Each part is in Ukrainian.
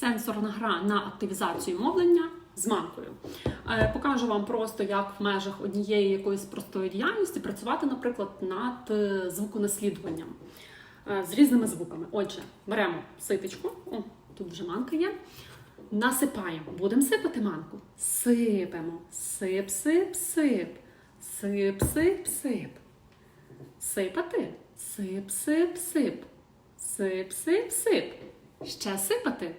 сенсорна гра на активізацію мовлення з манкою. Е, Покажу вам просто, як в межах однієї якоїсь простої діяльності працювати, наприклад, над е, звуконаслідуванням е, з різними звуками. Отже, беремо ситочку, о, тут вже манка є. Насипаємо. Будемо сипати манку. Сипемо. Сип, сип, сип. Сип, сип, сип. Сипати. Сип, сип, сип. Сип, сип, сип. Ще сипати.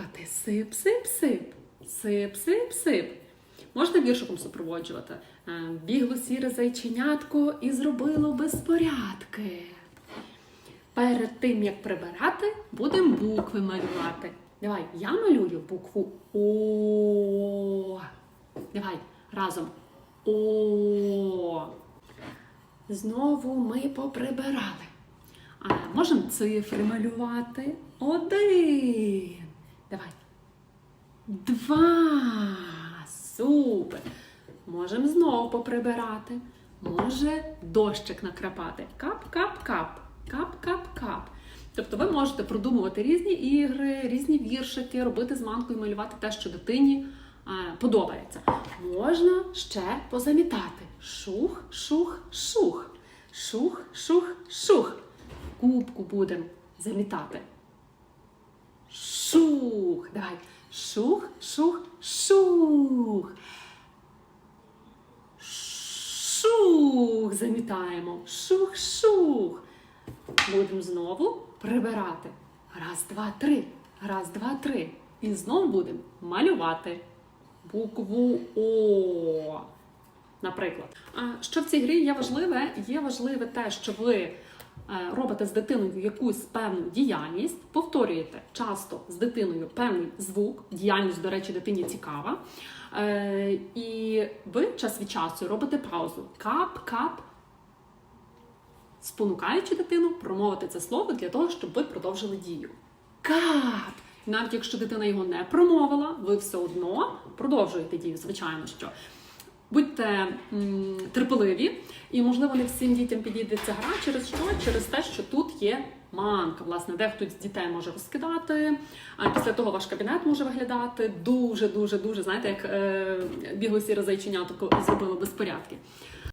Сипати. Сип, сип, сип. Сип, сип, сип. Можна віршиком супроводжувати. Е, Бігло сіре зайченятко і зробило безпорядки. Перед тим, як прибирати, будемо букви малювати. Давай, я малюю букву О. Давай разом. О. Знову ми поприбирали. А можемо цифри малювати. Один. Давай. Два. Супер. Можемо знову поприбирати. Може дощик накрапати. Кап-кап-кап. Кап-кап-кап. Тобто ви можете продумувати різні ігри, різні віршики, робити з манкою, малювати те, що дитині е, подобається. Можна ще позамітати. Шух, шух, шух. Шух, шух, шух. Кубку будемо замітати. Шух. Давай. Шух, шух, шух. Шух. Замітаємо. Шух, шух. Будемо знову прибирати. Раз, два, три. Раз, два, три. І знову будемо малювати букву О. Наприклад, що в цій грі є важливе? Є важливе те, що ви робите з дитиною якусь певну діяльність, повторюєте часто з дитиною певний звук, діяльність, до речі, дитині цікава. Е, І ви час від часу робите паузу. Кап-кап, спонукаючи дитину промовити це слово для того, щоб ви продовжили дію. Кап! Навіть якщо дитина його не промовила, ви все одно продовжуєте дію, звичайно що. Будьте терпеливі, і можливо не всім дітям підійде ця гра через що? Через те, що тут є манка. Власне, дехто з дітей може розкидати. А після того ваш кабінет може виглядати дуже, дуже, знаєте, як е, бігло сіре зайченятко зробило безпорядки.